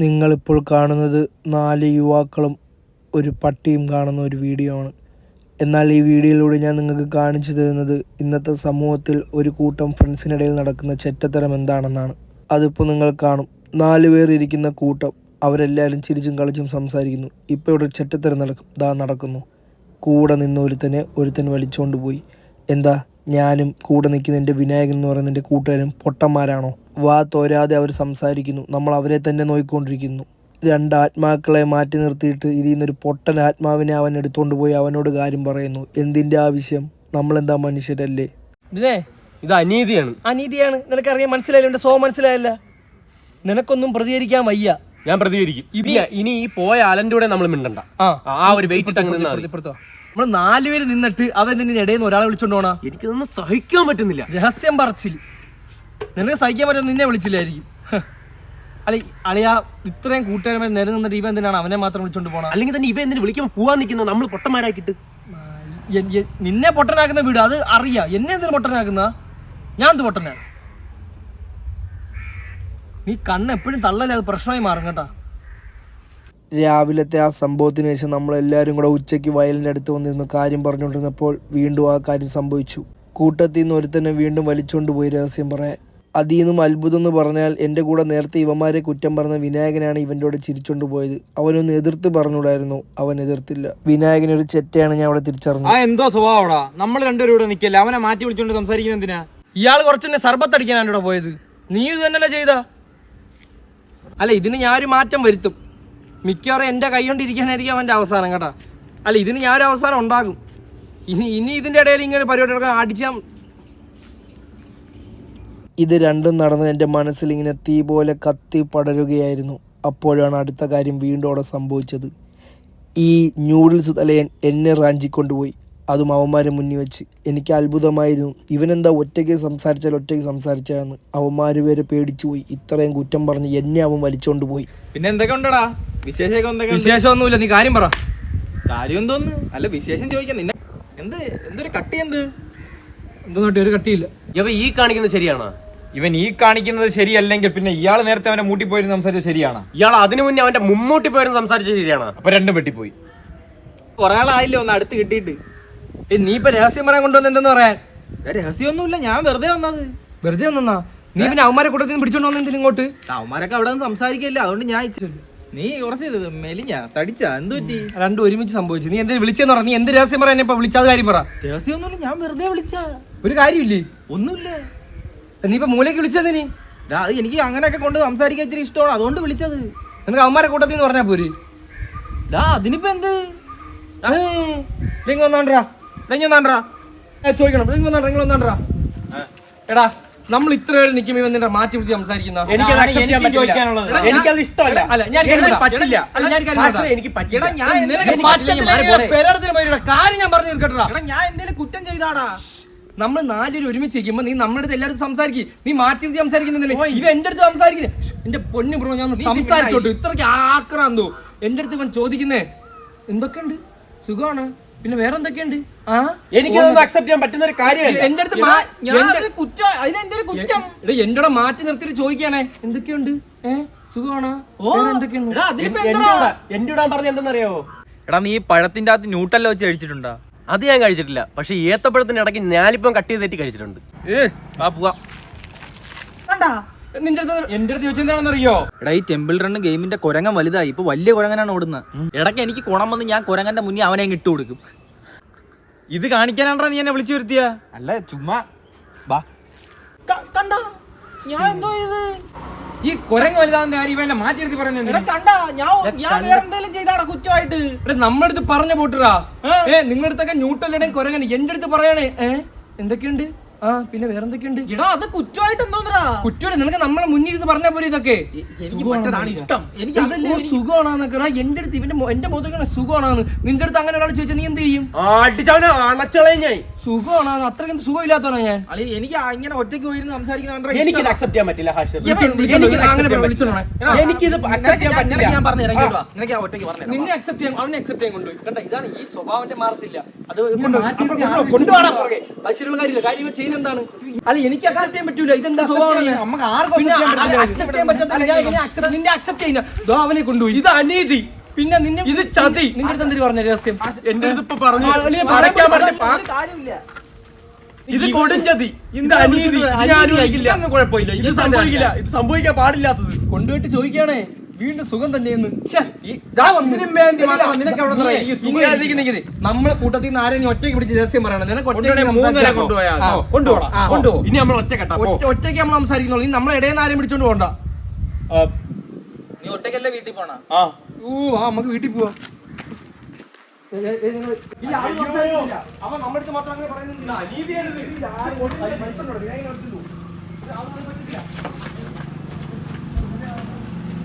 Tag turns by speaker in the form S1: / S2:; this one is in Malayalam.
S1: നിങ്ങളിപ്പോൾ കാണുന്നത് നാല് യുവാക്കളും ഒരു പട്ടിയും കാണുന്ന ഒരു വീഡിയോ ആണ്. എന്നാൽ ഈ വീഡിയോയിലൂടെ ഞാൻ നിങ്ങൾക്ക് കാണിച്ചു തരുന്നത് ഇന്നത്തെ സമൂഹത്തിൽ ഒരു കൂട്ടം ഫ്രണ്ട്സിനിടയിൽ നടക്കുന്ന ചെറ്റത്തരം എന്താണെന്നാണ്. അതിപ്പോൾ നിങ്ങൾ കാണും. നാല് പേർ ഇരിക്കുന്ന കൂട്ടം അവരെല്ലാവരും ചിരിച്ചും കളിച്ചും സംസാരിക്കുന്നു. ഇപ്പോൾ ഇവിടെ ചെറ്റത്തരം നടക്കും. ദാ നടക്കുന്നു. കൂടെ നിന്ന് ഒരുത്തനെ ഒരുത്തൻ വലിച്ചുകൊണ്ട് പോയി. എന്താ? ഞാനും കൂടെ നിൽക്കുന്ന എന്റെ വിനായകൻ എന്ന് പറയുന്ന എന്റെ കൂട്ടുകാരും പൊട്ടന്മാരാണോ? വാ തോരാതെ അവർ സംസാരിക്കുന്നു. നമ്മൾ അവരെ തന്നെ നോക്കിക്കൊണ്ടിരിക്കുന്നു രണ്ട് ആത്മാക്കളെ മാറ്റി നിർത്തിയിട്ട് ഇതിൽ നിന്നൊരു പൊട്ടൻ ആത്മാവിനെ അവൻ എടുത്തുകൊണ്ട് പോയി അവനോട് കാര്യം പറയുന്നു. എന്തിന്റെ ആവശ്യം നമ്മളെന്താ മനുഷ്യരല്ലേ?
S2: ഇതേ
S3: അനീതിയാണ്.
S2: അനീതിയാണ്. നിനക്കറിയാൻ മനസ്സിലായില്ല? എന്റെ സോ മനസ്സിലായില്ല. നിനക്കൊന്നും പ്രതികരിക്കാൻ വയ്യ.
S3: ഞാൻ പ്രതികരിക്കും. ഇല്ല ഇനി ഈ പോയ അലന്റെ കൂടെ നമ്മൾ മിണ്ടണ്ട.
S2: ആ.
S3: ഒരു വെയിറ്റ്.
S2: നമ്മൾ നാലുപേര് നിന്നിട്ട് അവൻ നിന്റെ ഇടയിൽ നിന്ന് ഒരാളെ വിളിച്ചോണ്ട് പോണ?
S3: എനിക്കിതൊന്നും സഹിക്കാൻ പറ്റുന്നില്ല.
S2: രഹസ്യം പറച്ചിൽ. നിനക്ക് സഹിക്കാൻ പറ്റുന്ന നിന്നെ വിളിച്ചില്ലായിരിക്കും. അളി അളിയ ഇത്രയും കൂട്ടുകാരന്മാർ നിര നിന്നിട്ട് ഇവ എന്തിനാണ് അവനെ മാത്രം വിളിച്ചോണ്ട് പോണ?
S3: അല്ലെങ്കിൽ തന്നെ ഇവ എന്തിനു വിളിക്കുമ്പോൾ പോവാൻ നിൽക്കുന്നത് നമ്മൾ പൊട്ടന്മാരാക്കിട്ട്
S2: നിന്നെ പൊട്ടനാക്കുന്ന വീട് അത് അറിയാം. എന്നെ എന്തിനു പൊട്ടനാക്കുന്ന? ഞാൻ എന്ത് പൊട്ടനാണ് നീ കണ്ണ് എപ്പോഴും തള്ളല്ലേ അത് പ്രശ്നമായി മാറും കേട്ടാ.
S1: രാവിലത്തെ ആ സംഭവത്തിന് ശേഷം നമ്മളെല്ലാവരും കൂടെ ഉച്ചയ്ക്ക് വയലിന്റെ അടുത്ത് വന്നിരുന്നു. കാര്യം പറഞ്ഞുകൊണ്ടിരുന്നപ്പോൾ വീണ്ടും ആ കാര്യം സംഭവിച്ചു. കൂട്ടത്തിൽ നിന്ന് ഒരുത്തന്നെ വീണ്ടും വലിച്ചുകൊണ്ട് പോയി രഹസ്യം പറയാൻ. അതിൽ നിന്നും അത്ഭുതം എന്ന് പറഞ്ഞാൽ എന്റെ കൂടെ നേരത്തെ ഇവന്മാരെ കുറ്റം പറഞ്ഞ വിനായകനാണ് ഇവന്റെ കൂടെ ചിരിച്ചുകൊണ്ട് പോയത്. അവനൊന്ന് എതിർത്ത് പറഞ്ഞൂടായിരുന്നു. അവൻ എതിർത്തില്ല. വിനായകൻ ഒരു ചെറ്റയാണ് ഞാൻ അവിടെ തിരിച്ചറിഞ്ഞത്.
S4: ആ എന്തോ സ്വഭാവടാ നമ്മൾ രണ്ടുപേരും ഇവിടെ നിൽക്കില്ല? അവനെ മാറ്റി വിളിച്ചോണ്ട് സംസാരിക്കുന്നത് എന്തിനാ?
S2: ഇയാൾ കുറച്ചെന്നെ സർബത്തടിക്കാനാണ് ഇവിടെ പോയത്. നീ ഇത് തന്നെയല്ലേ ചെയ്ത? അല്ല ഇതിന് ഒരു മാറ്റം വരുത്തും. മിക്കവാറും എന്റെ കൈ കൊണ്ട് ഇരിക്കാനായിരിക്കും അവന്റെ അവസാനം കേട്ടാ. അല്ല ഇതിന് ഞാൻ ഒരു അവസാനം ഉണ്ടാകും. ഇനി ഇനി ഇതിന്റെ ഇടയിൽ ഇങ്ങനെ പരിപാടി നടക്കാൻ അടിച്ചാൽ
S1: ഇത് രണ്ടും നടന്ന് എന്റെ മനസ്സിൽ ഇങ്ങനെ തീ പോലെ കത്തി പടരുകയായിരുന്നു. അപ്പോഴാണ് അടുത്ത കാര്യം വീണ്ടും അവിടെ സംഭവിച്ചത്. ഈ ന്യൂഡിൽസ് തലയൻ എന്നെ റാഞ്ചിക്കൊണ്ടുപോയി. അതും അവന്മാരെ മുന്നിൽ വെച്ച്. എനിക്ക് അത്ഭുതമായിരുന്നു. ഇവനെന്താ ഒറ്റയ്ക്ക് സംസാരിച്ചാൽ ഒറ്റയ്ക്ക് സംസാരിച്ചാന്ന് അവന്മാർ വരെ പേടിച്ചു പോയി. ഇത്രയും കുറ്റം പറഞ്ഞ് എന്നെ അവൻ വലിച്ചോണ്ട് പോയി.
S4: പിന്നെ എന്തൊക്കെ ഉണ്ടടാ? വിശേഷമൊക്കെ
S2: വിശേഷമൊന്നുമില്ല. നീ കാര്യം പറ.
S4: കാര്യം എന്തോന്ന്? അല്ല വിശേഷം ചോദിക്കാൻ നിന്നെ എന്ത്? എന്തൊരു കട്ടി എന്ത്?
S2: എന്തോ ഒരു കട്ടിയില്ല.
S3: ഇവ ഈ കാണിക്കുന്നത് ശരിയാണോ?
S4: ഇവൻ ഈ കാണിക്കുന്നത് ശരിയല്ലെങ്കിൽ പിന്നെ ഇയാൾ നേരത്തെ അവന്റെ മൂട്ടി പോയിരുന്നു സംസാരിച്ചത് ശരിയാണ്.
S3: ഇയാൾ അതിനു മുന്നേ അവന്റെ മുമ്മൂട്ടി പോയിരുന്നു സംസാരിച്ചത് ശരിയാണ്.
S4: അപ്പൊ രണ്ടും വെട്ടിപ്പോയി. കുറെ ആളായില്ലേ ഒന്ന് അടുത്ത് കിട്ടിയിട്ട്.
S2: ഏ, നീ ഇപ്പൊ രഹസ്യം പറയാൻ കൊണ്ടുവന്ന എന്തെന്ന് പറയാൻ?
S4: രഹസ്യമൊന്നുമില്ല ഞാൻ വെറുതെ വന്നത്.
S2: വെറുതെ ഒന്നാ നീ പിന്നെ അവന്മാരെ കൂട്ടത്തിൽ നിന്ന് പിടിച്ചോണ്ട് വന്നെന്തിനും ഇങ്ങോട്ട്?
S4: അവന്മാരൊക്കെ അവിടെ നിന്ന് സംസാരിക്കല്ലേ അതുകൊണ്ട് ഞാൻ ഇച്ചിരി നീ കുറച്ച് ഇത് മെലിഞ്ഞ തടിച്ച എന്ത് പറ്റി?
S2: രണ്ടും ഒരുമിച്ച് സംഭവിച്ചു. നീ എന്തിനു വിളിച്ചെന്ന് പറ നീ എന്ത് രഹസ്യം പറയാൻ ഇപ്പൊ വിളിച്ചാൽ കാര്യം പറ.
S4: രഹസ്യമൊന്നുമില്ല ഞാൻ വെറുതെ വിളിച്ച.
S2: ഒരു കാര്യമില്ലേ?
S4: ഒന്നുമില്ല.
S2: നീ ഇപ്പൊ മൂലയ്ക്ക് വിളിച്ചത് നീ?
S4: അത് എനിക്ക് അങ്ങനെയൊക്കെ കൊണ്ട് സംസാരിക്കാൻ ഇച്ചിരി ഇഷ്ടമാണ്. അതുകൊണ്ട് വിളിച്ചത്.
S2: നിനക്ക് അവന്മാരെ കൂട്ടത്തിൽ നിന്ന് പറഞ്ഞാ പോര്?
S4: ഡാ അതിനിപ്പോ എന്ത്?
S2: ഇങ്ങ് വന്നാണ്ടാ ചോദിക്കണം. ഇങ്ങ് വന്നാണ്ടാ ഇങ്ങ് വന്നാണ്ടാ എടാ നമ്മൾ ഇത്ര പേര് നിൽക്കുമ്പോൾ നിന്റെ മാറ്റി വിളിച്ച് സംസാരിക്കുന്ന
S3: എനിക്കത് ഇഷ്ടമല്ല.
S2: കാര്യം ഞാൻ പറഞ്ഞു തീർക്കട്ടാ
S4: ഞാൻ എന്തെങ്കിലും കുറ്റം ചെയ്താടാ.
S2: നമ്മൾ നാലുപേര് ഒരുമിച്ച് ഇരിക്കുമ്പോ നീ നമ്മുടെ അടുത്ത് എല്ലായിടത്തും സംസാരിക്കും. നീ മാറ്റി നിർത്തി സംസാരിക്കുന്നില്ല ഇവ എന്റെ അടുത്ത് സംസാരിക്കുന്നത് എന്റെ പൊന്നു ബ്രോ ഞാൻ സംസാരിച്ചോട്ടു. ഇത്രയ്ക്ക് ആക്രാന്തോ. എന്റെ അടുത്ത് ഇവൻ ചോദിക്കുന്നേ എന്തൊക്കെയുണ്ട്? സുഖമാണ്? പിന്നെ വേറെ എന്തൊക്കെയുണ്ട് ആ?
S3: എനിക്ക് അക്സെപ്റ്റ് ചെയ്യാൻ പറ്റുന്ന ഒരു കാര്യമല്ല.
S2: എന്റെ അടുത്ത്
S4: ഞാൻ കുറ്റം അതിനെന്തേലും കുറ്റം?
S2: എടാ എന്റെ കൂടെ മാറ്റി നിർത്തിയിട്ട് ചോദിക്കാണേ എന്തൊക്കെയുണ്ട്? സുഖമാണോ? എന്തൊക്കെയുണ്ട്?
S3: എന്റെ കൂടെ പറഞ്ഞ എന്തെന്നറിയാവോ?
S4: എടാ നീ പഴത്തിന്റെ അകത്ത് ന്യൂട്ടല്ല വെച്ച് കഴിച്ചിട്ടുണ്ടാ?
S3: അത് ഞാൻ കഴിച്ചിട്ടില്ല. പക്ഷെ ഏത്തപ്പഴത്തിന്റെ ഇടയ്ക്ക് ഞാനിപ്പം കട്ട് ചെയ്ത് തെറ്റി കഴിച്ചിട്ടുണ്ട്.
S4: ഏ ആ പോവാ. എന്റെ അടുത്ത് ചോദിച്ചെന്താണെന്നറിയോ എടാ ഈ ടെമ്പിൾ റൺ ഗെയിമിന്റെ കുരങ്ങൻ വലുതായി. ഇപ്പൊ വലിയ കുരങ്ങനാണ് ഓടുന്നത് ഇടയ്ക്ക് എനിക്ക് കുണം വന്ന് ഞാൻ കുരങ്ങന്റെ മുന്നിൽ അവനെ ഇട്ട് കൊടുക്കും. ഇത് കാണിക്കാനാണ്ടാ നീ എന്നെ വിളിച്ചു വരുത്തിയ? അല്ല ചുമ്മാ. ബാ കണ്ട? ഞാൻ എന്തോ ഇത്? ഈ കുരങ്ങ് വലുതാവുന്ന കാര്യം ഇവനെ മാറ്റി നിർത്തി പറയുന്നത് കണ്ട ഞാൻ ഞാൻ വേറെ എന്തെങ്കിലും ചെയ്താടാ കുറ്റമായിട്ട്.
S2: എടാ നമ്മുടെ അടുത്ത് പറഞ്ഞു പോട്ടുറാ ഏ? നിങ്ങളുടെ അടുത്തൊക്കെ ന്യൂട്ടലിടെ കുരങ്ങനെ എന്റെ അടുത്ത് പറയണേ ഏ എന്തൊക്കെയുണ്ട്? ആ പിന്നെ വേറെ എന്തൊക്കെയുണ്ട്?
S4: എടാ അത് കുറ്റമായിട്ട് എന്തോന്നടാ?
S2: കുറ്റമല്ല നിനക്ക് നമ്മളെ മുന്നിൽ ഇരുന്ന് പറഞ്ഞാ പോലെ ഇതൊക്കെ?
S4: ഇഷ്ടം. എനിക്ക് അതല്ലേ
S2: സുഖമാണെന്നൊക്കെ എന്റെ അടുത്ത് ഇവന്റെ എന്റെ മുഖത്തൊക്കെ സുഖമാണെന്ന്. നിന്റെ അടുത്ത് അങ്ങനെ ഒരാൾ ചോദിച്ചാൽ നീ എന്ത് ചെയ്യും?
S3: അടിച്ചവനെ അണച്ചളയും ഞാൻ.
S2: സുഖമാണോ. അത്രയ്ക്കും സുഖമില്ലാത്തവനാ ഞാൻ.
S4: അളി എനിക്ക് ഇങ്ങനെ ഒറ്റയ്ക്ക് പോയിരുന്ന് സംസാരിക്കുന്ന
S3: എനിക്കിത് അക്സെപ്റ്റ് ചെയ്യാൻ പറ്റില്ല ഹാഷിർ എനിക്കിത് accept ചെയ്യാൻ പറ്റില്ല. ചെയ്യാൻ പറ്റില്ല.
S4: ഞാൻ പറഞ്ഞു നിനക്ക് ഒറ്റയ്ക്ക് പറഞ്ഞു
S2: നിന്നെ അക്സെപ്റ്റ് ചെയ്യാൻ അവനെ അക്സെപ്റ്റ് ചെയ്യാൻ കൊണ്ടുപോയി. കണ്ട? ഇതാണ് ഈ സ്വഭാവന്റെ മാറത്തില്ല അത് കൊണ്ടുപോകാൻ കാര്യമില്ല കാര്യം അല്ല എനിക്ക് അക്സെപ്റ്റ് ചെയ്യാൻ പറ്റൂല. ഇതെന്താ സ്വഭാവം
S4: നമുക്ക് ആർക്കും
S2: പിന്നെ
S4: ചെയ്യാൻ പറ്റില്ല.
S2: അക്സെപ്റ്റ് ചെയ്യാൻ പറ്റാത്ത ഞാൻ നിന്നെ അക്സെപ്റ്റ് ചെയ്യുന്ന അവനെ കൊണ്ടുപോയി.
S3: ഇത് അനീതി.
S2: പിന്നെ നിന്നെ
S3: ഇത് ചതി.
S2: നിന്റെ ചന്ദ്രി പറഞ്ഞ രഹസ്യം.
S3: എന്റെ അടുത്ത് ഇപ്പൊ പറഞ്ഞു.
S2: പറയാൻ
S3: പറ്റില്ല
S4: കാര്യമില്ല.
S3: ഇത് കൊടുംചതി ഇത് അനീതി. അനുവദിക്കില്ല.
S4: കുഴപ്പമില്ല.
S3: ഇത് സംഭവിക്കില്ല. ഇത് സംഭവിക്കാൻ പാടില്ലാത്തത്.
S2: കൊണ്ടുപോയിട്ട് ചോദിക്കുകയാണേ വീണ്ടും സുഖം തന്നെയെന്ന്. നമ്മളെ കൂട്ടത്തിൽ നിന്ന് ആരെയും ഒറ്റയ്ക്ക് പിടിച്ച് രഹസ്യം പറയണം. നിനക്ക് ഒറ്റയ്ക്ക് ഒറ്റയ്ക്ക് നമ്മൾ സംസാരിക്കുന്നുള്ളൂ. നീ നമ്മളെ ഇടയിൽ നിന്ന് ആരെയും പിടിച്ചോണ്ട് പോകണ്ട
S4: നീ ഒറ്റയ്ക്കല്ലേ വീട്ടിൽ പോണ?
S3: ആ.
S2: ഓ ആ നമുക്ക് വീട്ടിൽ പോവാ. അവൻ നമ്മുടെ അടുത്ത് മാത്രം അങ്ങനെ പറയുന്നില്ല.